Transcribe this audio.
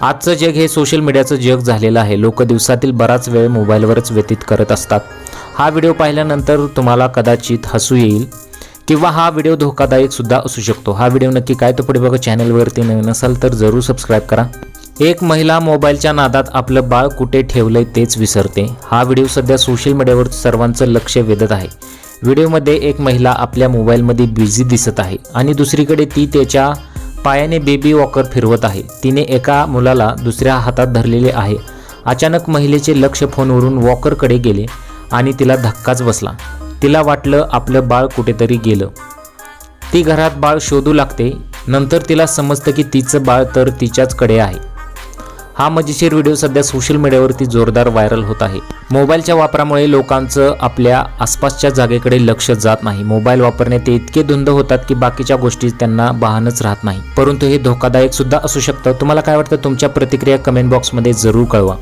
आजचं जग हे सोशल मीडियाचं जग झालेलं आहे. लोक दिवसातील बराच वेळ मोबाईलवरच व्यतीत करत असतात. हा व्हिडिओ पाहिल्यानंतर तुम्हाला कदाचित हसू येईल किंवा हा व्हिडिओ धोकादायक सुद्धा असू शकतो. हा व्हिडिओ नक्की काय तो पुढे बघा. चॅनलवरती नवीन असाल तर जरूर सबस्क्राईब करा. एक महिला मोबाईलच्या नादात आपलं बाळ कुठे ठेवलंय तेच विसरते. हा व्हिडिओ सध्या सोशल मीडियावर सर्वांचं लक्ष वेधत आहे. व्हिडिओमध्ये एक महिला आपल्या मोबाईलमध्ये बिझी दिसत आहे. आणि दुसरीकडे ती त्याच्या पायाने बेबी वॉकर फिरवत आहे. तिने एका मुलाला दुसऱ्या हातात धरलेले आहे. अचानक महिलेचे लक्ष फोनवरून वॉकरकडे गेले आणि तिला धक्काच बसला. तिला वाटलं आपलं बाळ कुठेतरी गेलं. ती घरात बाळ शोधू लागते. नंतर तिला समजतं की तिचं बाळ तर तिच्याचकडे आहे. हा मजेशीर व्हिडिओ सध्या सोशल मीडियावरती जोरदार व्हायरल होत आहे. मोबाईलच्या वापरामुळे लोकांचं आपल्या आसपासच्या जागेकडे लक्ष जात नाही. मोबाईल वापरणे ते इतके धुंद होतात की बाकीच्या गोष्टी त्यांना बहानच राहत नाही. परंतु हे धोकादायक सुद्धा असू शकतं. तुम्हाला काय वाटतं? तुमच्या प्रतिक्रिया कमेंट बॉक्समध्ये जरूर कळवा.